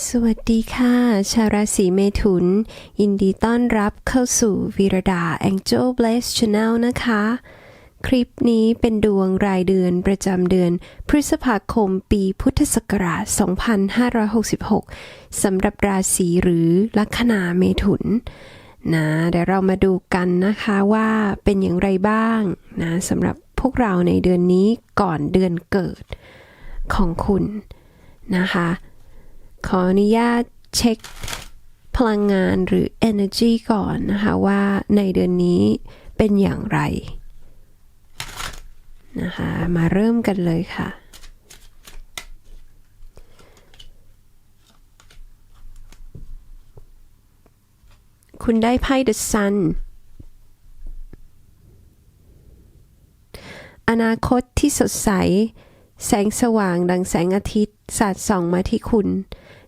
สวัสดีค่ะ ชาวราศีเมถุน ยินดีต้อนรับเข้าสู่วีรดา Angel Bless Channel นะคะ คลิปนี้เป็นดวงรายเดือนประจำเดือน พฤษภาคมปีพุทธศักราช 2566 สำหรับราศีหรือลัคนาเมถุนนะเดี๋ยวเรามาดูกันนะคะว่าเป็นอย่างไรบ้างนะสำหรับพวกเราในเดือนนี้ก่อนเดือนเกิดของคุณนะคะ ขออนุญาตเช็คพลังงานหรือ energy ก่อนนะคะว่าในเดือนนี้เป็นอย่างไรนะคะมาเริ่มกันเลยค่ะ คุณได้ไพ่ The Sun อนาคตที่สดใส แสงสว่างดังแสงอาทิตย์สาดส่องมาที่คุณ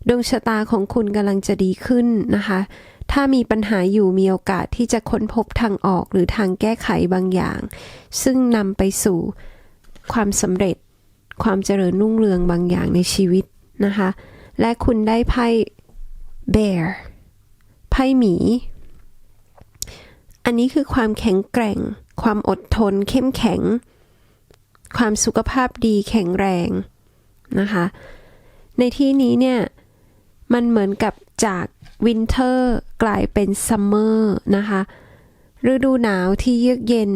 ดวงชะตาของคุณกำลังจะดีขึ้นนะคะ ถ้ามีปัญหาอยู่มีโอกาสที่จะค้นพบทางออกหรือทางแก้ไขบางอย่าง ซึ่งนำไปสู่ความสำเร็จ ความเจริญรุ่งเรืองบางอย่างในชีวิตนะคะ และคุณได้ไพ่ bear ไพ่หมี อันนี้คือความแข็งแกร่ง ความอดทน เข้มแข็ง ความสุขภาพดีแข็งแรงนะคะ ในที่นี้เนี่ย มันเหมือนกับจากวินเทอร์กลายเป็นซัมเมอร์นะคะ ฤดูหนาวที่เยือกเย็น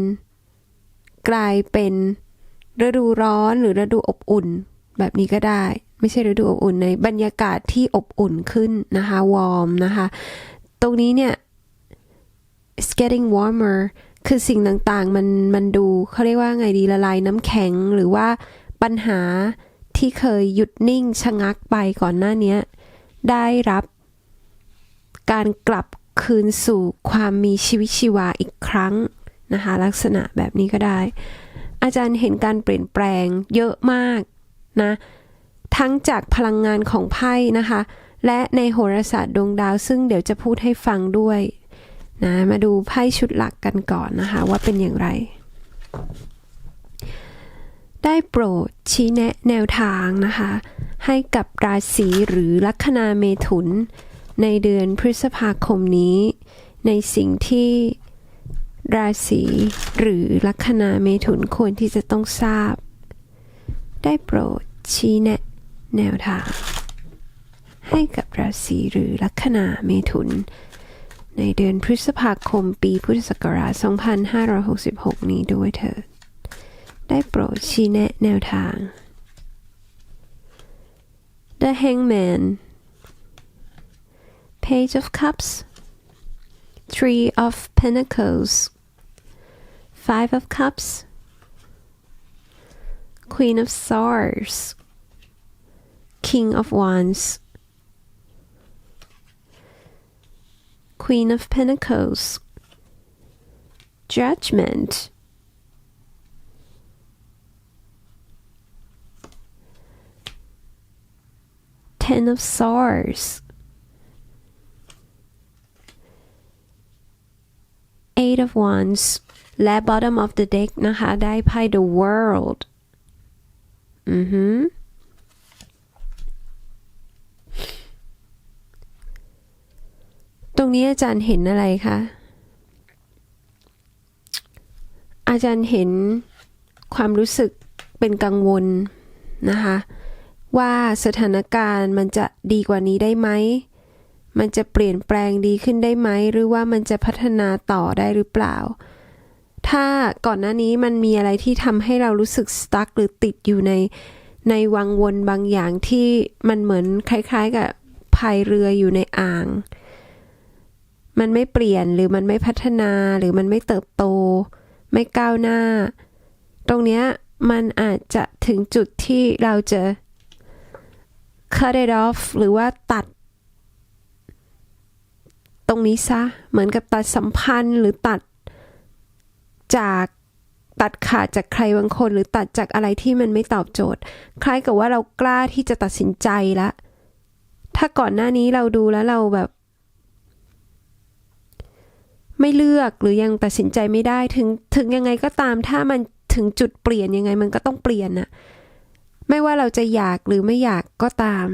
กลายเป็นฤดูร้อนหรือฤดูอบอุ่น แบบนี้ก็ได้ ไม่ใช่ฤดูอบอุ่นในบรรยากาศที่อบอุ่นขึ้นนะคะวอร์มนะคะ ตรงนี้เนี่ย it's getting warmer คือสิ่งต่างๆ มันมันดูเขาเรียกว่าไงดีละลายน้ำแข็งหรือว่าปัญหาที่เคยหยุดนิ่งชะงักไปก่อนหน้านี้ ได้รับ การกลับคืนสู่ความมีชีวิตชีวาอีกครั้งนะคะลักษณะแบบนี้ก็ได้ อาจารย์เห็นการเปลี่ยนแปลงเยอะมากนะทั้งจากพลังงานของไพ่นะคะ และในโหราศาสตร์ดวงดาว ซึ่งเดี๋ยวจะพูดให้ฟังด้วยนะมาดูไพ่ชุดหลักกันก่อนนะคะว่าเป็นอย่างไร ได้โปรดชี้แนะแนวทางนะคะ ให้กับราศีหรือลัคนาเมถุน ในเดือนพฤษภาคมนี้ ในสิ่งที่ราศีหรือลัคนาเมถุนควรที่จะต้องทราบ ได้โปรดชี้แนะแนวทาง ให้กับราศีหรือลัคนาเมถุน ในเดือนพฤษภาคมปีพุทธศักราช 2566 นี้ด้วยเถิด ได้โปรดชี้แนะแนวทาง The Hangman Page of Cups Three of Pentacles Five of Cups Queen of Swords King of Wands Queen of Pentacles Judgment Ten of Swords Eight of Wands และ bottom of the deck นะคะ ได้ไพ่ The World อือหือตรงนี้อาจารย์เห็นอะไรคะ อาจารย์เห็นความรู้สึกเป็นกังวลนะคะ ว่าสถานการณ์มันจะดีกว่านี้ได้ไหม มันจะเปลี่ยนแปลงดีขึ้นได้ไหม หรือว่ามันจะพัฒนาต่อได้หรือเปล่า ถ้าก่อนหน้านี้มันมีอะไรที่ทำให้เรารู้สึกสตั๊กหรือติดอยู่ในในวังวนบางอย่างที่มันเหมือนคล้าย ๆ กับพายเรืออยู่ในอ่าง มันไม่เปลี่ยนหรือมันไม่พัฒนาหรือมันไม่เติบโต ไม่ก้าวหน้า ตรงเนี้ยมันอาจจะถึงจุดที่เราจะ cut it off หรือว่าตัด ตรงนี้ซะ เหมือนกับตัดสัมพันธ์หรือตัดจากตัดขาดจากใครบางคน หรือตัดจากอะไรที่มันไม่ตอบโจทย์ คล้ายกับว่าเรากล้าที่จะตัดสินใจละถ้าก่อนหน้านี้เราดูแล้วเราแบบ ไม่เลือกหรือยังตัดสินใจไม่ได้ถึงถึงยังไงก็ตามถ้ามันถึงจุดเปลี่ยนยังไงมันก็ต้องเปลี่ยนน่ะ ไม่ว่าเราจะอยากหรือไม่อยากก็ตาม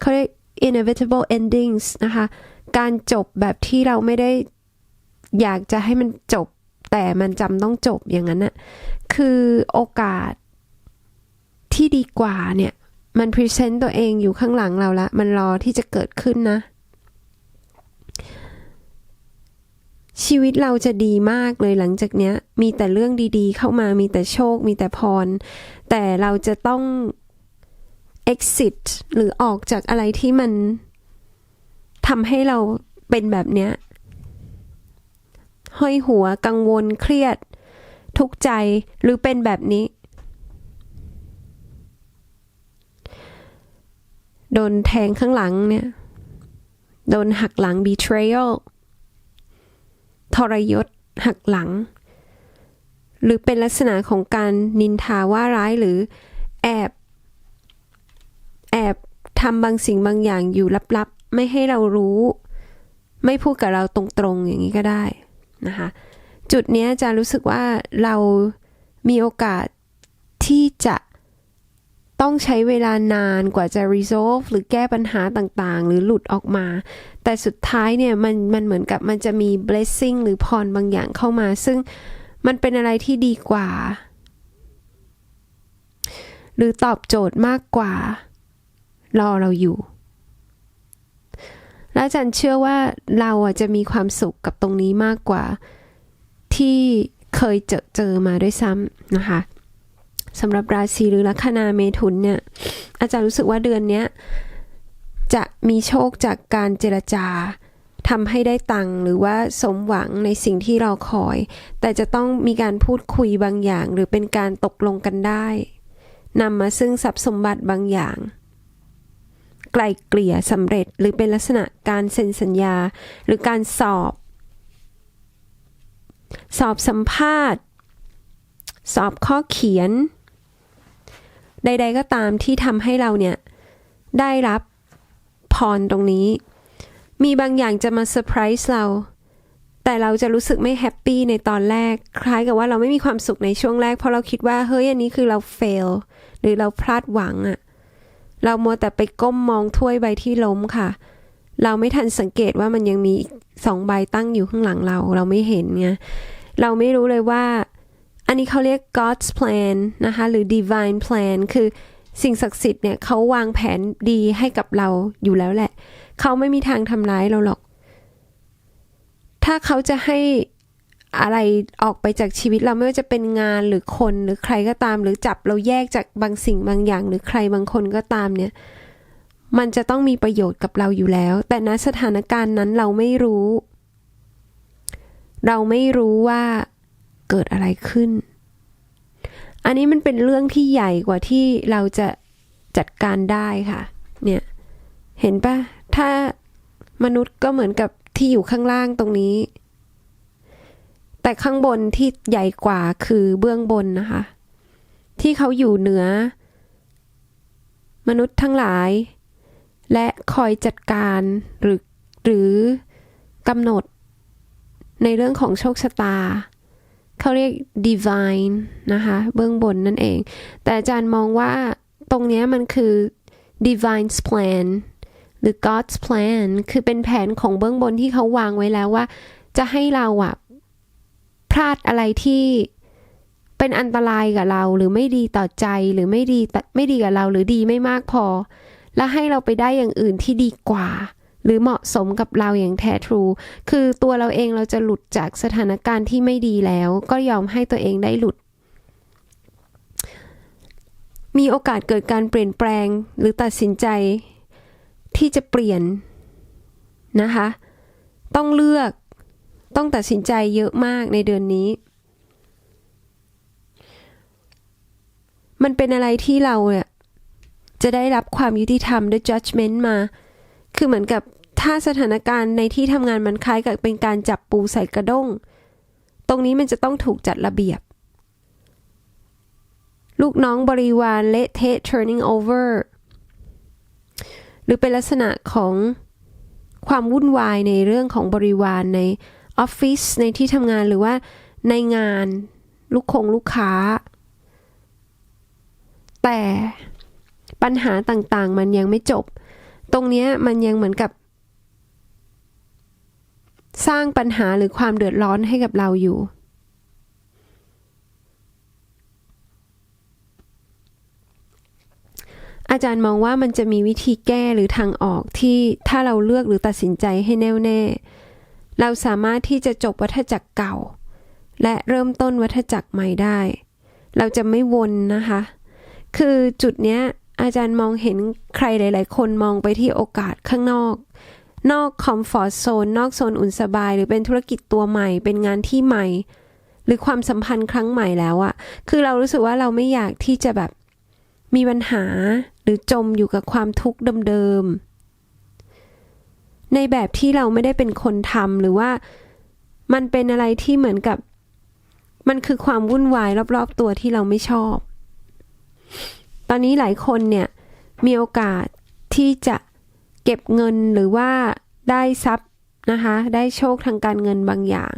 เขาเรียก inevitable endings นะคะ การจบแบบที่เราไม่ได้อยากจะให้มันจบ แต่มันจำต้องจบอย่างนั้นน่ะคือโอกาสที่ดีกว่าเนี่ย มันพรีเซนต์ตัวเองอยู่ข้างหลังเราละ มันรอที่จะเกิดขึ้นนะ ชีวิตเราจะดีมากเลยหลังจากเนี้ย มีแต่เรื่องดีๆ เข้ามามีแต่โชค มีแต่พร แต่เราจะต้อง exit หรือออกจากอะไรที่มันทำให้เราเป็นแบบเนี้ยห้อยหัวกังวลเครียด ทุกข์ใจหรือเป็นแบบนี้ โดนแทงข้างหลังเนี่ย โดนหักหลัง betrayal ทรยศ หักหลัง หรือเป็นลักษณะของการนินทาว่าร้ายหรือแอบ แอบทำบางสิ่งบางอย่างอยู่ลับๆ ไม่ให้เรารู้ ไม่พูดกับเราตรงๆ อย่างนี้ก็ได้นะคะ จุดนี้จะรู้สึกว่าเรามีโอกาสที่จะ ต้องใช้เวลานานกว่าจะ resolve หรือแก้ปัญหาต่างๆ หรือหลุดออกมา แต่สุดท้ายเนี่ยมันมันเหมือนกับมันจะมี blessing หรือพรบางอย่างเข้ามา ซึ่งมันเป็นอะไรที่ดีกว่า หรือตอบโจทย์มากกว่า รอเราอยู่ และอาจารย์เชื่อว่าเราอะจะมีความสุขกับตรงนี้มากกว่า ที่เคยเจอเจอมาด้วยซ้ำนะคะ สำหรับราศีหรือลัคนาเมถุนเนี่ย อาจารย์รู้สึกว่าเดือนนี้จะมีโชคจากการเจรจาทำให้ได้ตังหรือว่าสมหวังในสิ่งที่เราคอย แต่จะต้องมีการพูดคุยบางอย่าง หรือเป็นการตกลงกันได้นำมาซึ่งทรัพย์สมบัติบางอย่าง ไกลเกลี่ยสำเร็จหรือเป็นลักษณะการเซ็นสัญญา หรือการสอบ สอบสัมภาษณ์ สอบข้อเขียน ใด ๆ ก็ตามที่ทำให้เราเนี่ย ได้รับพรตรงนี้ มีบางอย่างจะมาเซอร์ไพรส์เรา แต่เราจะรู้สึกไม่แฮปปี้ในตอนแรก คล้ายกับว่าเราไม่มีความสุขในช่วงแรก เพราะเราคิดว่า เฮ้ย อันนี้คือเรา fail หรือเราพลาดหวังอะเรามัวแต่ไปก้มมองถ้วยใบที่ล้มค่ะ เราไม่ทันสังเกตว่ามันยังมีสองใบตั้งอยู่ข้างหลังเรา เราไม่เห็นไง เราไม่รู้เลยว่า อันนี้เขาเรียก God's plan นะคะหรือ divine plan คือสิ่งศักดิ์สิทธิ์เนี่ยเขาวางแผนดีให้กับเราอยู่แล้วแหละ เขาไม่มีทางทำร้ายเราหรอก ถ้าเขาจะให้อะไรออกไปจากชีวิตเราไม่ว่าจะเป็นงานหรือคนหรือใครก็ตาม หรือจับเราแยกจากบางสิ่งบางอย่าง หรือใครบางคนก็ตามเนี่ย มันจะต้องมีประโยชน์กับเราอยู่แล้ว แต่ณสถานการณ์นั้นเราไม่รู้ เราไม่รู้ว่า เกิดอะไรขึ้น อันนี้มันเป็นเรื่องที่ใหญ่กว่าที่เราจะจัดการได้ค่ะ เนี่ย เห็นปะถ้ามนุษย์ก็เหมือนกับที่อยู่ข้างล่างตรงนี้ แต่ข้างบนที่ใหญ่กว่าคือเบื้องบนนะคะ ที่เขาอยู่เหนือ มนุษย์ทั้งหลาย และคอยจัดการหรือหรือกำหนดในเรื่องของโชคชะตา เขาเรียก divine นะคะเบื้องบนนั่นเอง แต่อาจารย์มองว่าตรงนี้มันคือ divine's plan หรือ God's plan คือเป็นแผนของเบื้องบนที่เขาวางไว้แล้วว่า จะให้เราอะพลาดอะไรที่เป็นอันตรายกับเรา หรือไม่ดีต่อใจหรือไม่ดีไม่ดีกับเรา หรือดีไม่มากพอ แล้วให้เราไปได้อย่างอื่นที่ดีกว่า หรือเหมาะสมกับเราอย่างแท้ทรู คือตัวเราเองเราจะหลุดจากสถานการณ์ที่ไม่ดีแล้ว ก็ยอมให้ตัวเองได้หลุด มีโอกาสเกิดการเปลี่ยนแปลงหรือตัดสินใจที่จะเปลี่ยนนะคะ ต้องเลือกต้องตัดสินใจเยอะมากในเดือนนี้ มันเป็นอะไรที่เราเนี่ยจะได้รับความยุติธรรมด้วย judgment มา คือเหมือนกับถ้าสถานการณ์ในที่ทำงานมันคล้ายกับเป็นการจับปูใส่กระด้ง ตรงนี้มันจะต้องถูกจัดระเบียบ ลูกน้องบริวารเละเทะ turning over หรือเป็นลักษณะของความวุ่นวายในเรื่องของบริวารในออฟฟิศในที่ทำงานหรือว่าในงานลูกคงลูกค้า แต่ปัญหาต่างๆ มันยังไม่จบ ตรงนี้มันยังเหมือนกับ สร้างปัญหาหรือความเดือดร้อนให้กับเราอยู่ อาจารย์มองว่ามันจะมีวิธีแก้หรือทางออกที่ถ้าเราเลือกหรือตัดสินใจให้แน่วแน่ เราสามารถที่จะจบวัฏจักรเก่า และเริ่มต้นวัฏจักรใหม่ได้ เราจะไม่วนนะคะ คือจุดเนี้ย อาจารย์มองเห็นใครหลาย ๆ คนมองไปที่โอกาสข้างนอก นอกคอมฟอร์ z โซน นอกโซนอุ่นสบาย หรือเป็นธุรกิจตัวใหม่ เป็นงานที่ใหม่ หรือความสัมพันธ์ครั้งใหม่แล้วอะคือเรารู้สึกว่าเราไม่อยากที่จะแบบมีปัญหาหรือจมอยู่กับความทุกข์เดิม ๆ ในแบบที่เราไม่ได้เป็นคนทำหรือว่ามันเป็นอะไรที่เหมือนกับ มันคือความวุ่นวายรอบ ๆ ตัวที่เราไม่ชอบ อนนี้หลายคนเนี่ยมีโอกาสที่จะเก็บเงินหรือว่าได้ทรัพย์นะคะ ได้โชคทางการเงินบางอย่าง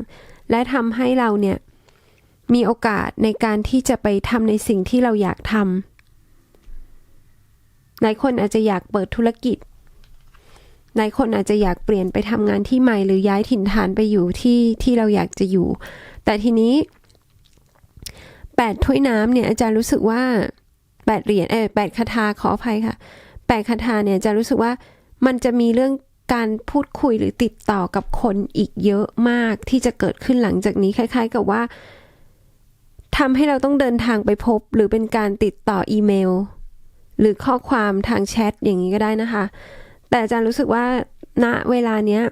และทำให้เราเนี่ยมีโอกาสในการที่จะไปทำในสิ่งที่เราอยากทำหลายคนอาจจะอยากเปิดธุรกิจหลายคนอาจจะอยากเปลี่ยนไปทำงานที่ใหม่หรือย้ายถิ่นฐานไปอยู่ที่ที่เราอยากจะอยู่ แต่ทีนี้แปดถ้วยน้ำเนี่ยอาจารย์รู้สึกว่า แปดเหรียญเออแปดคาถาขออภัยค่ะแปดคาถาเนี่ยจารย์รู้สึกว่ามันจะมีเรื่องการพูดคุยหรือติดต่อกับคนอีกเยอะมากที่จะเกิดขึ้นหลังจากนี้คล้าย ๆ กับว่าทำให้เราต้องเดินทางไปพบ หรือเป็นการติดต่ออีเมล หรือข้อความทางแชทอย่างนี้ก็ได้นะคะ แต่อาจารย์รู้สึกว่าณเวลาเนี้ย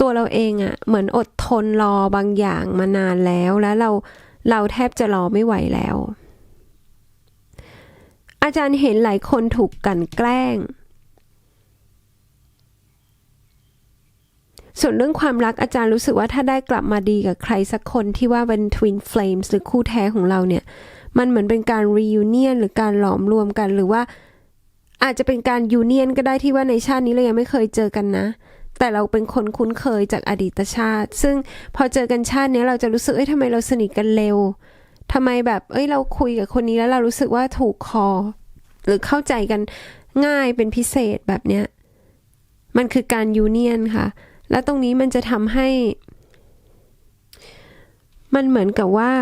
ตัวเราเองอะ่ะเหมือนอดทนรอบางอย่างมานานแล้ว แล้วเราเราแทบจะรอไม่ไหวแล้ว อาจารย์เห็นหลายคนถูกกันแกล้ง ส่วนเรื่องความรักอาจารย์รู้สึกว่าถ้าได้กลับมาดีกับใครสักคนที่ว่าเป็น twin flames หรือคู่แท้ของเราเนี่ย มันเหมือนเป็นการ reunion หรือการหลอมรวมกันหรือว่าอาจจะเป็นการยูเนียนก็ได้ที่ว่าในชาตินี้เรายังไม่เคยเจอกันนะ แต่เราเป็นคนคุ้นเคยจากอดีตชาติ ซึ่งพอเจอกันชาตินี้เราจะรู้สึกเอ้ยทำไมเราสนิทกันเร็วทำไมแบบ เอ้ยเราคุยกับคนนี้แล้วเรารู้สึกว่าถูกคอ หรือเข้าใจกันง่ายเป็นพิเศษแบบเนี้ย มันคือการยูเนียนค่ะ แล้วตรงนี้มันจะทำให้ มันเหมือนกับว่า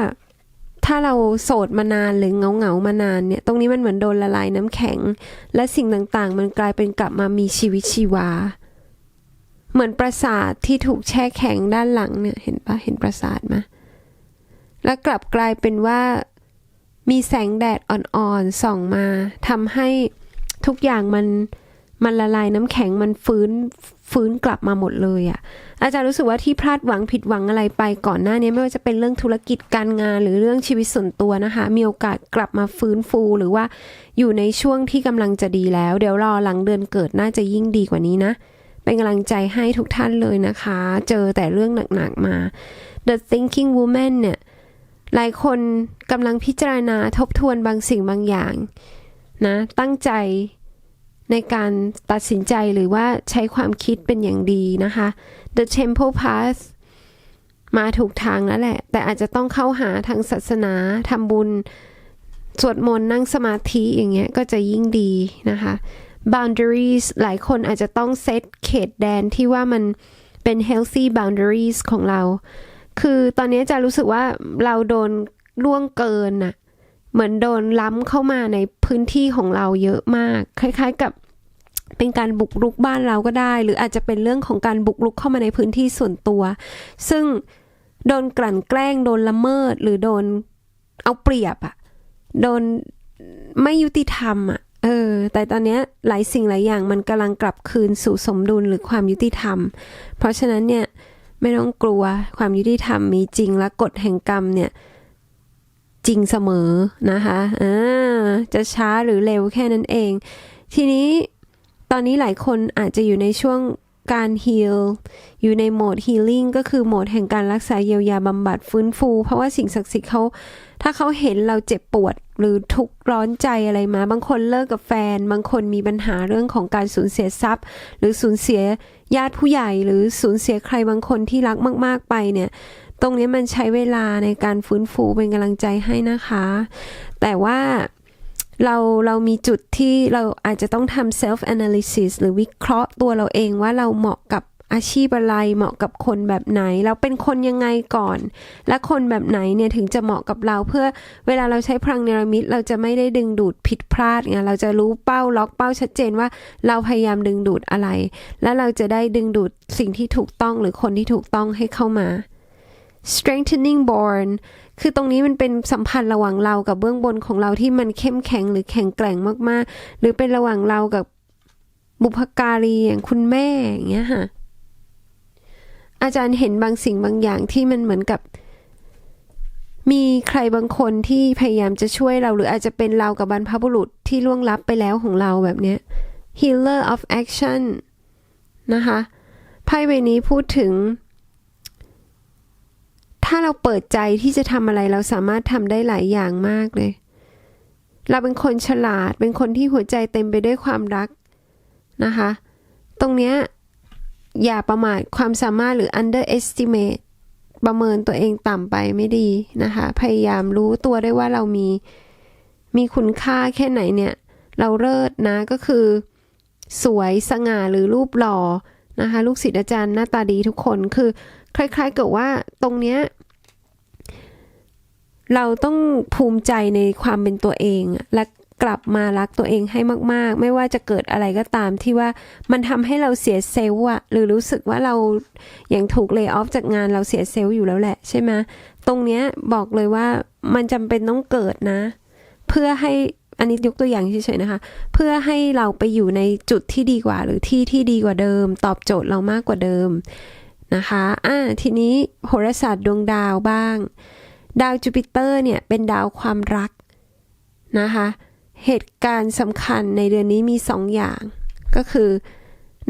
ถ้าเราโสดมานานหรือเงาเงามานานเนี่ย ตรงนี้มันเหมือนโดนละลายน้ำแข็ง และสิ่งต่างๆ มันกลายเป็นกลับมามีชีวิตชีวา เหมือนปราสาทที่ถูกแช่แข็งด้านหลังเนี่ย เห็นปะเห็นปราสาทไหมแล้วกลับกลายเป็นว่า มีแสงแดดอ่อนๆส่องมาทำให้ทุกอย่างมันมันละลายน้ำแข็งมันฟื้นฟื้นกลับมาหมดเลยอะ่ะ อาจารย์รู้สึกว่าที่พลาดหวังผิดหวังอะไรไปก่อนหน้านี้ไม่ว่าจะเป็นเรื่องธุรกิจการงานหรือเรื่องชีวิตส่วนตัวนะคะ มีโอกาสกลับมาฟื้นฟูหรือว่าอยู่ในช่วงที่กำลังจะดีแล้ว เดี๋ยวรอหลังเดือนเกิดน่าจะยิ่งดีกว่านี้นะ เป็นกำลังใจให้ทุกท่านเลยนะคะ เจอแต่เรื่องหนักๆมา The Thinking Woman เนี่ย หลายคนกำลังพิจารณาทบทวนบางสิ่งบางอย่างนะ ตั้งใจในการตัดสินใจหรือว่าใช้ความคิดเป็นอย่างดีนะคะ The Temple Path มาถูกทางแล้วแหละ แต่อาจจะต้องเข้าหาทางศาสนาทำบุญ สวดมนต์นั่งสมาธิอย่างเงี้ยก็จะยิ่งดีนะคะ boundaries หลายคนอาจจะต้องเซตเขตแดนที่ว่ามันเป็น healthy boundaries ของเรา คือตอนนี้จะรู้สึกว่าเราโดนล่วงเกินน่ะ เหมือนโดนล้ำเข้ามาในพื้นที่ของเราเยอะมาก คล้าย ๆกับเป็นการบุกรุกบ้านเราก็ได้ หรืออาจจะเป็นเรื่องของการบุกรุกเข้ามาในพื้นที่ส่วนตัว ซึ่งโดนกลั่นแกล้งโดนละเมิด หรือโดนเอาเปรียบอะโดนไม่ยุติธรรมอะเออ แต่ตอนนี้หลายสิ่งหลายอย่างมันกำลังกลับคืนสู่สมดุลหรือความยุติธรรม เพราะฉะนั้นเนี่ย ไม่ต้องกลัวความยุติธรรมมีจริงและกฎแห่งกรรมเนี่ย จริงเสมอนะคะอ่าจะช้าหรือเร็วแค่นั้นเอง ทีนี้ตอนนี้หลายคนอาจจะอยู่ในช่วง การฮีลอยู่ในโหมดฮีลิ่งก็คือโหมดแห่งการรักษาเยียวยาบำบัดฟื้นฟู เพราะว่าสิ่งศักดิ์สิทธิ์เขาถ้าเขาเห็นเราเจ็บปวดหรือทุกข์ร้อนใจอะไรมา บางคนเลิกกับแฟน บางคนมีปัญหาเรื่องของการสูญเสียทรัพย์ หรือสูญเสียญาติผู้ใหญ่ หรือสูญเสียใครบางคนที่รักมาก ๆ ไปเนี่ยตรงนี้มันใช้เวลาในการฟื้นฟูเป็นกำลังใจให้นะคะ แต่ว่า เราเรามีจุดที่เราอาจจะต้องทำ self analysis หรือวิเคราะห์ตัวเราเองว่าเราเหมาะกับอาชีพอะไรเหมาะกับคนแบบไหน เราเป็นคนยังไงก่อน และคนแบบไหนเนี่ยถึงจะเหมาะกับเราเพื่อเวลาเราใช้พลังเนรมิตเราจะไม่ได้ดึงดูดผิดพลาดไงเราจะรู้เป้าล็อกเป้าชัดเจนว่าเราพยายามดึงดูดอะไร และเราจะได้ดึงดูดสิ่งที่ถูกต้องหรือคนที่ถูกต้องให้เข้ามา strengthening bond คือตรงนี้มันเป็นสัมพันธ์ระหว่างเรากับเบื้องบนของเราที่มันเข้มแข็งหรือแข็งแกร่งมากๆ หรือเป็นระหว่างเรากับบุพการีอย่างคุณแม่อย่างเงี้ยค่ะ อาจารย์เห็นบางสิ่งบางอย่างที่มันเหมือนกับ มีใครบางคนที่พยายามจะช่วยเรา หรืออาจจะเป็นเรากับบรรพบุรุษที่ล่วงลับไปแล้วของเราแบบเนี้ย healer of action นะคะไพ่ใบนี้พูดถึง ถ้าเราเปิดใจที่จะทำอะไรเราสามารถทำได้หลายอย่างมากเลย เราเป็นคนฉลาด เป็นคนที่หัวใจเต็มไปด้วยความรักนะคะ ตรงเนี้ยอย่าประมาทความสามารถหรือ underestimate ประเมินตัวเองต่ำไปไม่ดีนะคะ พยายามรู้ตัวได้ว่าเรามี มีคุณค่าแค่ไหนเนี่ย เราเลิศนะก็คือ สวยสง่าหรือรูปหล่อ นะคะ ลูกศิษย์อาจารย์หน้าตาดีทุกคนคือคล้ายๆกับว่าตรงเนี้ยเราต้องภูมิใจในความเป็นตัวเอง และกลับมารักตัวเองให้มาก ๆ ไม่ว่าจะเกิดอะไรก็ตามที่ว่ามันทำให้เราเสียเซลล์อะหรือรู้สึกว่าเราอย่างถูกเลิกออฟจากงานเราเสียเซลล์อยู่แล้วแหละใช่ไหมตรงเนี้ยบอกเลยว่ามันจำเป็นต้องเกิดนะ เพื่อให้ อันนี้ยกตัวอย่างเฉยๆนะคะ เพื่อให้เราไปอยู่ในจุดที่ดีกว่า หรือที่ที่ดีกว่าเดิม ตอบโจทย์เรามากกว่าเดิมนะคะอ่าทีนี้โหราศาสตร์ดวงดาวบ้าง ดาวจูปิเตอร์เนี่ยเป็นดาวความรักนะคะ เหตุการณ์สำคัญในเดือนนี้มีสองอย่าง ก็คือ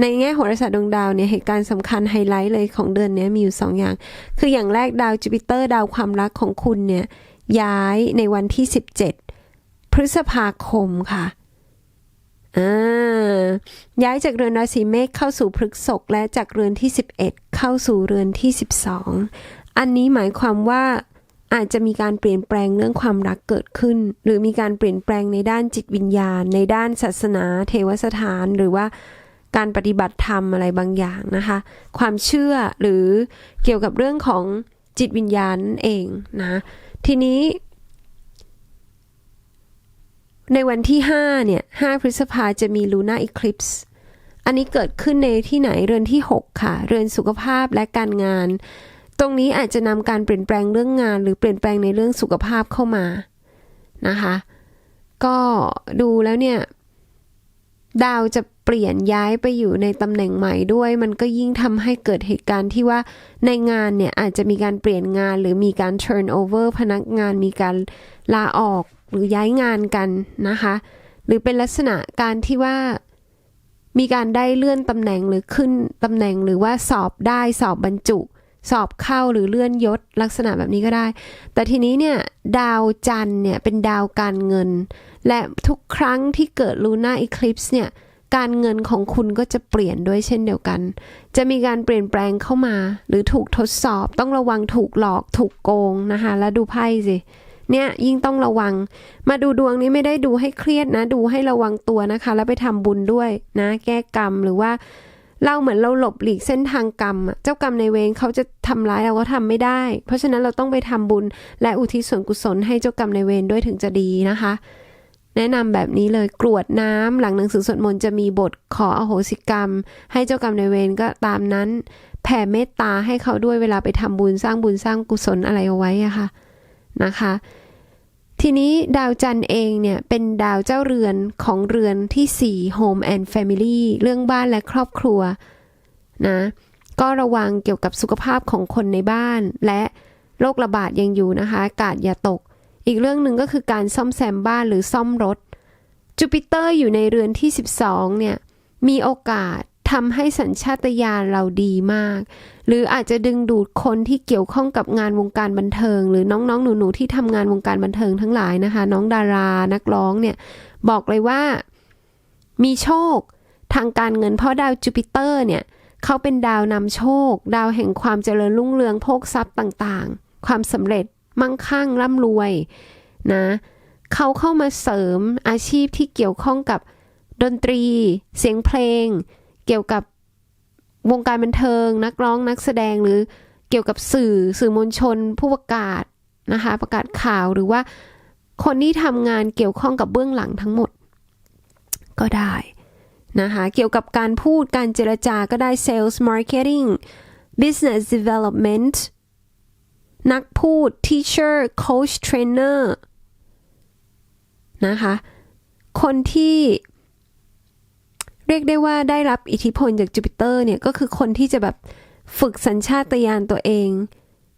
ในแง่โหราศาสตร์ดวงดาวเนี่ยเหตุการณ์สำคัญไฮไลท์เลยของเดือนนี้มีอยู่สองอย่าง คืออย่างแรกดาวจูปิเตอร์ ดาวความรักของคุณเนี่ยย้ายในวันที่ 17 พฤษภาคมค่ะย้ายจากเรือนราศีเมษเข้าสู่พฤกษภและจากเรือนที่ 11 เข้าสู่เรือนที่ 12 อันนี้หมายความว่าอาจจะมีการเปลี่ยนแปลงเรื่องความรักเกิดขึ้น หรือมีการเปลี่ยนแปลงในด้านจิตวิญญาณ ในด้านศาสนา เทวสถาน หรือว่าการปฏิบัติธรรมอะไรบางอย่างนะคะ ความเชื่อหรือเกี่ยวกับเรื่องของจิตวิญญาณนั่นเองนะ ทีนี้ ในวันที่ 5 เนี่ย 5 พฤษภาจะมีลูน่าอีคลิปส์อันนี้เกิดขึ้นในที่ไหนเรือนที่ 6 ค่ะ เรือนสุขภาพและการงาน ตรงนี้อาจจะนำการเปลี่ยนแปลงเรื่องงาน หรือเปลี่ยนแปลงในเรื่องสุขภาพเข้ามานะคะ ก็ดูแล้วเนี่ย ดาวจะเปลี่ยนย้ายไปอยู่ในตำแหน่งใหม่ด้วย มันก็ยิ่งทำให้เกิดเหตุการณ์ที่ว่าในงานเนี่ยอาจจะมีการเปลี่ยนงาน หรือมีการ turn over พนักงานมีการลาออก หรือย้ายงานกันนะคะ หรือเป็นลักษณะการที่ว่ามีการได้เลื่อนตำแหน่งหรือขึ้นตำแหน่งหรือว่าสอบได้สอบบรรจุ สอบเข้าหรือเลื่อนยศลักษณะแบบนี้ก็ได้ แต่ทีนี้เนี่ยดาวจันเนี่ยเป็นดาวการเงิน และทุกครั้งที่เกิดลูน่าอีคลิปส์เนี่ยการเงินของคุณก็จะเปลี่ยนด้วยเช่นเดียวกัน จะมีการเปลี่ยนแปลงเข้ามา หรือถูกทดสอบต้องระวังถูกหลอกถูกโกงนะคะ แล้วดูไพ่สิ เนี่ยยิ่งต้องระวัง มาดูดวงนี้ไม่ได้ดูให้เครียดนะ ดูให้ระวังตัวนะคะ แล้วไปทำบุญด้วยนะ แก้กรรมหรือว่าเราเหมือนเราหลบหลีกเส้นทางกรรมอะเจ้ากรรมในเวรเขาจะทำร้ายเราก็ทำไม่ได้ เพราะฉะนั้นเราต้องไปทำบุญ และอุทิศส่วนกุศลให้เจ้ากรรมในเวรด้วยถึงจะดีนะคะ แนะนำแบบนี้เลยกรวดน้ำหลังหนังสือสวดมนต์จะมีบทขออโหสิกรรม ให้เจ้ากรรมในเวรก็ตามนั้น แผ่เมตตาให้เขาด้วยเวลาไปทำบุญสร้างบุญสร้างกุศลอะไรเอาไว้อะค่ะ นะคะ ทีนี้ดาวจันเองเนี่ย เป็นดาวเจ้าเรือนของเรือนที่ 4 Home and Family เรื่องบ้านและครอบครัวนะก็ระวังเกี่ยวกับสุขภาพของคนในบ้าน และโรคระบาดยังอยู่นะคะ กาศอย่าตก อีกเรื่องหนึ่งก็คือการซ่อมแซมบ้านหรือซ่อมรถจูปิเตอร์อยู่ในเรือนที่ 12เนี่ยมีโอกาส ทำให้สัญชาตญาณเราดีมาก หรืออาจจะดึงดูดคนที่เกี่ยวข้องกับงานวงการบันเทิง หรือน้องๆ หนูๆ ที่ทำงานวงการบันเทิงทั้งหลายนะคะ น้องดารานักร้องเนี่ย บอกเลยว่า มีโชค ทางการเงินเพราะดาวจูปิเตอร์เนี่ย เขาเป็นดาวนำโชค ดาวแห่งความเจริญรุ่งเรืองโภคทรัพย์ต่างๆ ความสำเร็จมั่งคั่งร่ำรวยนะเขาเข้ามาเสริมอาชีพที่เกี่ยวข้องกับดนตรี เสียงเพลง เกี่ยวกับวงการบันเทิง นักร้องนักแสดงหรือเกี่ยวกับสื่อสื่อมวลชน ผู้ประกาศนะคะประกาศข่าวหรือว่าคนที่ทำงานเกี่ยวข้องกับเบื้องหลังทั้งหมด ก็ได้นะคะเกี่ยวกับการพูดการเจรจาก็ได้ sales marketing business development นักพูด teacher coach trainer นะคะ คนที่ เรียกได้ว่าได้รับอิทธิพลจากจูปิเตอร์เนี่ยก็คือคนที่จะแบบฝึกสัญชาตญาณตัวเอง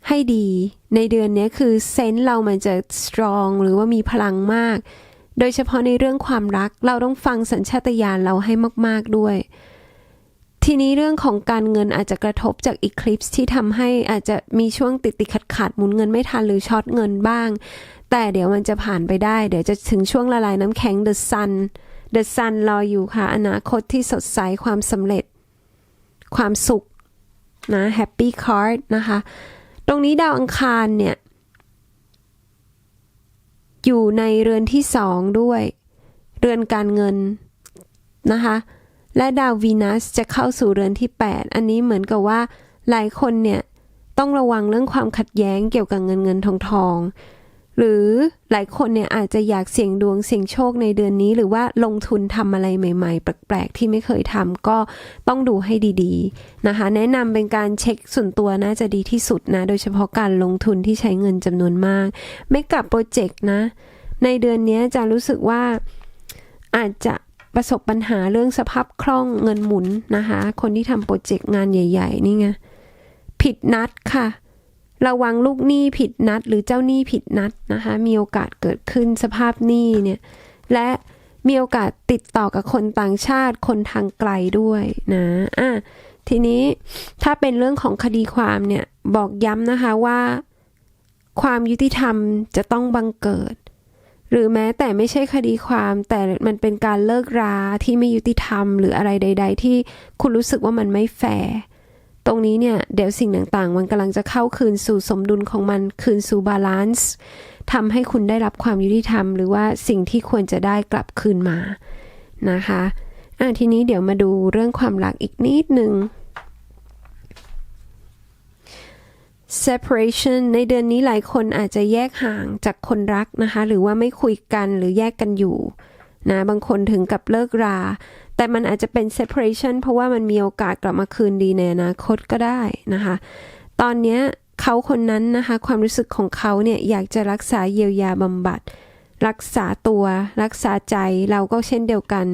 ให้ดี ในเดือนนี้คือเซนส์เรามันจะ strong หรือว่ามีพลังมาก โดยเฉพาะในเรื่องความรักเราต้องฟังสัญชาตญาณเราให้มากๆด้วย ทีนี้เรื่องของการเงินอาจจะกระทบจากอีคลิปส์ที่ทำให้อาจจะมีช่วงติดติดขัดขัดหมุนเงินไม่ทันหรือช็อตเงินบ้าง แต่เดี๋ยวมันจะผ่านไปได้ เดี๋ยวจะถึงช่วงละลายน้ำแข็ง The Sun The Sun รออยู่ค่ะ อนาคตที่สดใสความสำเร็จ ความสุขนะ Happy Card นะคะ ตรงนี้ดาวอังคารเนี่ย อยู่ในเรือนที่สองด้วย เรือนการเงินนะคะ และดาววีนัสจะเข้าสู่เรือนที่ 8 อันนี้เหมือนกับว่าหลายคนเนี่ย ต้องระวังเรื่องความขัดแย้งเกี่ยวกับเงินเงินทองทอง หรือหลายคนเนี่ยอาจจะอยากเสี่ยงดวงเสี่ยงโชคในเดือนนี้ หรือว่าลงทุนทำอะไรใหม่ ๆ แปลกๆที่ไม่เคยทำก็ต้องดูให้ดีๆนะคะ แนะนำเป็นการเช็คส่วนตัวน่าจะดีที่สุดนะ โดยเฉพาะการลงทุนที่ใช้เงินจำนวนมาก ไม่กับโปรเจกต์นะ ในเดือนนี้จะรู้สึกว่าอาจจะประสบปัญหาเรื่องสภาพคล่องเงินหมุนนะคะ คนที่ทำโปรเจกต์งานใหญ่ ๆ นี่ไงผิดนัดค่ะ ระวังลูกหนี้ผิดนัด หรือเจ้าหนี้ผิดนัดนะคะ มีโอกาสเกิดขึ้นสภาพหนี้เนี่ย และมีโอกาสติดต่อกับคนต่างชาติ คนทางไกลด้วยนะอะทีนี้ถ้าเป็นเรื่องของคดีความเนี่ย บอกย้ำนะคะว่า ความยุติธรรมจะต้องบังเกิด หรือแม้แต่ไม่ใช่คดีความแต่มันเป็นการเลิกราที่ไม่ยุติธรรม หรืออะไรใด ๆ ที่คุณรู้สึกว่ามันไม่แฟร์ ตรงนี้เนี่ย เดี๋ยวสิ่งต่างๆ มันกำลังจะเข้าคืนสู่สมดุลของมันคืนสู่บาลานซ์ทำให้คุณได้รับความยุติธรรม หรือว่าสิ่งที่ควรจะได้กลับคืนมานะคะอะทีนี้เดี๋ยวมาดูเรื่องความรักอีกนิดหนึ่ง separation ในเดือนนี้หลายคนอาจจะแยกห่างจากคนรักนะคะ หรือว่าไม่คุยกันหรือแยกกันอยู่นะบางคนถึงกับเลิกรา แต่มันอาจจะเป็น separation เพราะว่ามันมีโอกาสกลับมาคืนดีในอนาคตก็ได้นะคะ ตอนนี้เขาคนนั้นนะคะ ความรู้สึกของเขาเนี่ยอยากจะรักษาเยียวยาบำบัด รักษาตัว รักษาใจเราก็เช่นเดียวกัน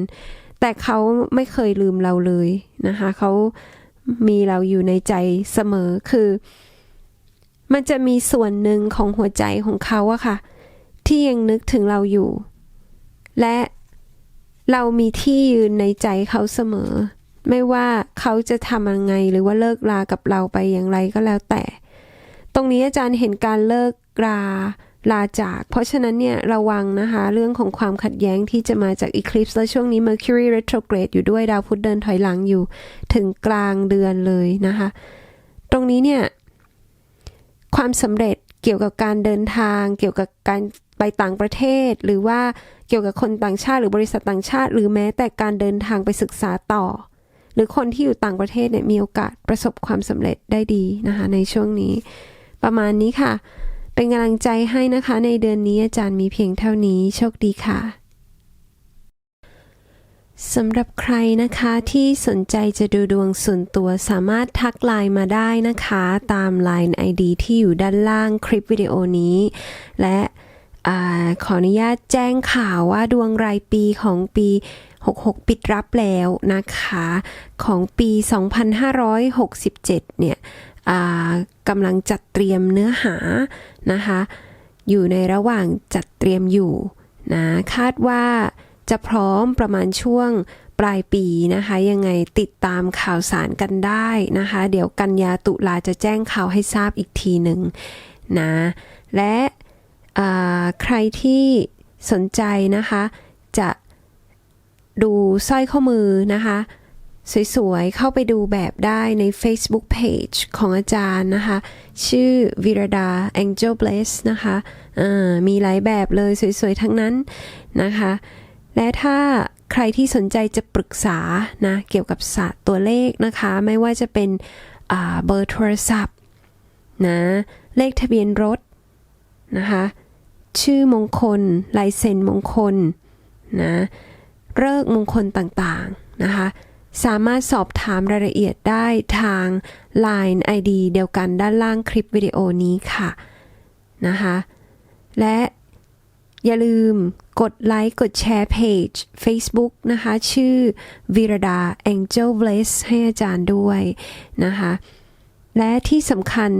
แต่เขาไม่เคยลืมเราเลยนะคะเขามีเราอยู่ในใจเสมอคือ มันจะมีส่วนหนึ่งของหัวใจของเขาอะค่ะ ที่ยังนึกถึงเราอยู่ และ เรามีที่ยืนในใจเขาเสมอ ไม่ว่าเขาจะทำยังไงหรือว่าเลิกรากับเราไปอย่างไรก็แล้วแต่ ตรงนี้อาจารย์เห็นการเลิกราลาจาก เพราะฉะนั้นเนี่ยระวังนะคะเรื่องของความขัดแย้งที่จะมาจาก eclipse และช่วงนี้ Mercury retrograde อยู่ด้วยดาวพุธเดินถอยหลังอยู่ ถึงกลางเดือนเลยนะคะ ตรงนี้เนี่ยความสำเร็จเกี่ยวกับการเดินทาง เกี่ยวกับการ ไปต่างประเทศ หรือว่าเกี่ยวกับคนต่างชาติ หรือบริษัทต่างชาติ หรือแม้แต่การเดินทางไปศึกษาต่อ หรือคนที่อยู่ต่างประเทศเนี่ยมีโอกาสประสบความสำเร็จได้ดีนะคะในช่วงนี้ ประมาณนี้ค่ะ เป็นกำลังใจให้นะคะในเดือนนี้อาจารย์มีเพียงเท่านี้โชคดีค่ะสำหรับใครนะคะที่สนใจจะดูดวงส่วนตัวสามารถทักไลน์มาได้นะคะ ตาม Line ID ที่อยู่ด้านล่างคลิปวิดีโอนี้ และ อขออนุญาตแจ้งข่าวว่าดวงรายปีของปี 66 ปิดรับแล้วนะคะ ของปี 2567 เนี่ยกำลังจัดเตรียมเนื้อหานะคะ อยู่ในระหว่างจัดเตรียมอยู่นะคาดว่าจะพร้อมประมาณช่วงปลายปีนะคะ ยังไงติดตามข่าวสารกันได้นะคะ เดี๋ยวกันยาตุลาจะแจ้งข่าวให้ทราบอีกทีหนึ่งนะ และ ใครที่สนใจนะคะ จะดูสร้อยข้อมือนะคะ สวยๆ เข้าไปดูแบบได้ใน Facebook Page ของอาจารย์นะคะ ชื่อวิรดา Angel Bliss นะคะมีหลายแบบเลยสวยๆ ทั้งนั้นนะคะ และถ้าใครที่สนใจจะปรึกษานะเกี่ยวกับศาสตร์ตัวเลขนะคะ ไม่ว่าจะเป็นเบอร์โทรศัพท์นะเลขทะเบียนรถนะคะ ชื่อมงคล ลายเซ็นมงคลนะเลิกมงคลต่างๆนะคะสามารถสอบถามรายละเอียดได้ทาง Line ID เดียวกันด้านล่างคลิปวิดีโอนี้ค่ะนะคะและอย่าลืมกดไลค์ กดแชร์เพจ Facebook นะคะ ชื่อวิรดา Angel Bliss ให้อาจารย์ด้วยนะคะ และที่สำคัญ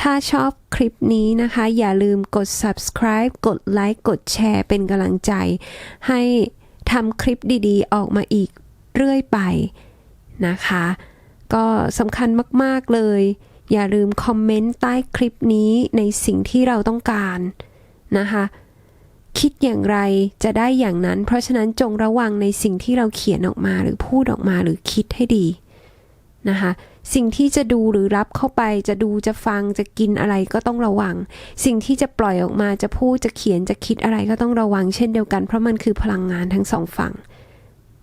ถ้าชอบคลิปนี้นะคะ อย่าลืมกด subscribe กดไลค์กดแชร์เป็นกำลังใจ ให้ทำคลิปดีๆ ออกมาอีกเรื่อยไปนะคะ ก็สำคัญมากๆเลย อย่าลืมคอมเมนต์ใต้คลิปนี้ในสิ่งที่เราต้องการนะคะคิดอย่างไรจะได้อย่างนั้น เพราะฉะนั้นจงระวังในสิ่งที่เราเขียนออกมาหรือพูดออกมาหรือคิดให้ดีนะคะ สิ่งที่จะดูหรือรับเข้าไป จะดูจะฟังจะกินอะไรก็ต้องระวัง สิ่งที่จะปล่อยออกมาจะพูดจะเขียนจะคิดอะไรก็ต้องระวัง เช่นเดียวกัน เพราะมันคือพลังงานทั้งสองฝั่ง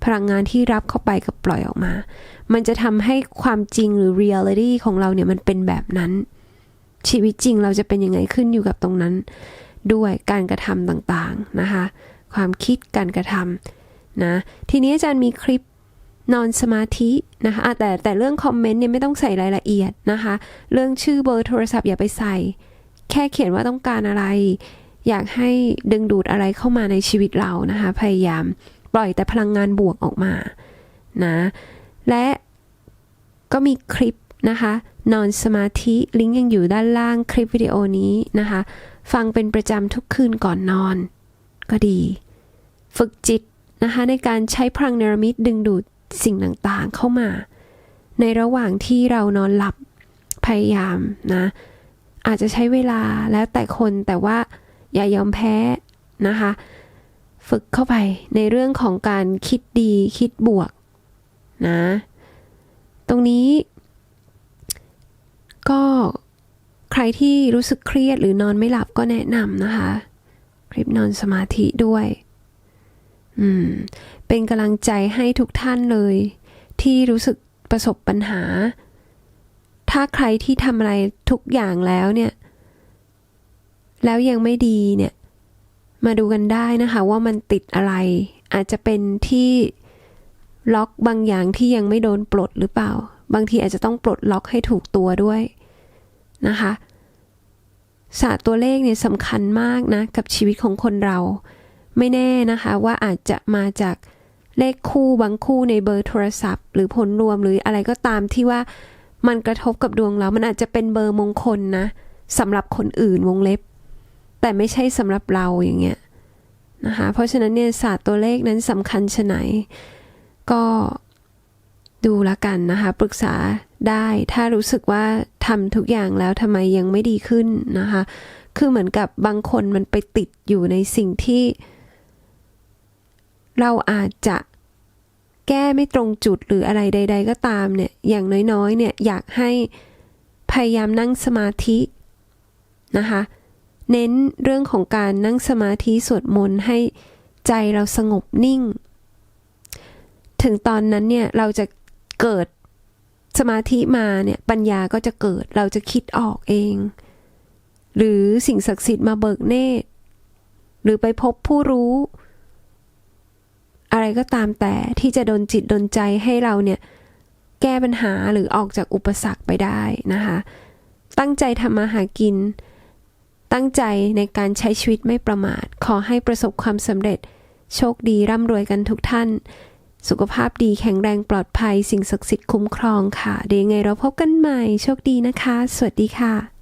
พลังงานที่รับเข้าไปกับปล่อยออกมา มันจะทำให้ความจริงหรือ reality ของเราเนี่ยมันเป็นแบบนั้น ชีวิตจริงเราจะเป็นยังไงขึ้นอยู่กับตรงนั้น ด้วยการกระทำต่างๆนะคะ ความคิดการกระทำนะทีนี้อาจารย์มีคลิป นอนสมาธินะคะแต่แต่เรื่องคอมเมนต์เนี่ยไม่ต้องใส่รายละเอียดนะคะ เรื่องชื่อเบอร์โทรศัพท์อย่าไปใส่ แค่เขียนว่าต้องการอะไร อยากให้ดึงดูดอะไรเข้ามาในชีวิตเรานะคะ พยายามปล่อยแต่พลังงานบวกออกมานะและก็มีคลิปนะคะนอนสมาธิลิงก์ยังอยู่ด้านล่างคลิปวิดีโอนี้นะคะ ฟังเป็นประจำทุกคืนก่อนนอน ก็ดี ฝึกจิตนะคะในการใช้พลังเนรมิตดึงดูด สิ่งต่างๆเข้ามา ในระหว่างที่เรานอนหลับพยายามนะ อาจจะใช้เวลาแล้วแต่คนแต่ว่าอย่ายอมแพ้นะคะ ฝึกเข้าไปในเรื่องของการคิดดีคิดบวกนะ ตรงนี้ ก็ใครที่รู้สึกเครียดหรือนอนไม่หลับก็แนะนำนะคะ คลิปนอนสมาธิด้วย อืม เป็นกำลังใจให้ทุกท่านเลย ที่รู้สึกประสบปัญหา ถ้าใครที่ทำอะไรทุกอย่างแล้วเนี่ย แล้วยังไม่ดีเนี่ย มาดูกันได้นะคะ ว่ามันติดอะไร อาจจะเป็นที่ล็อกบางอย่างที่ยังไม่โดนปลดหรือเปล่า บางทีอาจจะต้องปลดล็อกให้ถูกตัวด้วยนะคะศาสตร์ตัวเลขเนี่ยสำคัญมากนะ กับชีวิตของคนเรา ไม่แน่นะคะว่าอาจจะมาจากเลขคู่บางคู่ในเบอร์โทรศัพท์ หรือผลรวมหรืออะไรก็ตามที่ว่ามันกระทบกับดวงเรามันอาจจะเป็นเบอร์มงคลนะสำหรับคนอื่นวงเล็บ แต่ไม่ใช่สำหรับเราอย่างเงี้ยนะคะเพราะฉะนั้นเนี่ยศาสตร์ตัวเลขนั้นสำคัญชะไหน ก็ดูละกันนะคะปรึกษาได้ถ้ารู้สึกว่าทำทุกอย่างแล้วทำไมยังไม่ดีขึ้นนะคะ คือเหมือนกับบางคนมันไปติดอยู่ในสิ่งที่ เราอาจจะแก้ไม่ตรงจุดหรืออะไรใด ๆ ก็ตามเนี่ย อย่างน้อยๆ เนี่ยอยากให้พยายามนั่งสมาธินะคะ เน้นเรื่องของการนั่งสมาธิสวดมนต์ให้ใจเราสงบนิ่ง ถึงตอนนั้นเนี่ยเราจะเกิดสมาธิมาเนี่ยปัญญาก็จะเกิดเราจะคิดออกเอง หรือสิ่งศักดิ์สิทธิ์มาเบิกเนตรหรือไปพบผู้รู้ อะไรก็ตามแต่ที่จะดนจิตดนใจให้เราเนี่ยแก้ปัญหาหรือออกจากอุปสรรคไปได้นะคะ ตั้งใจทำมาหากิน ตั้งใจในการใช้ชีวิตไม่ประมาท ขอให้ประสบความสำเร็จ โชคดีร่ำรวยกันทุกท่าน สุขภาพดีแข็งแรงปลอดภัย สิ่งศักดิ์สิทธิ์คุ้มครองค่ะ เดี๋ยวยังไงเราพบกันใหม่ โชคดีนะคะ สวัสดีค่ะ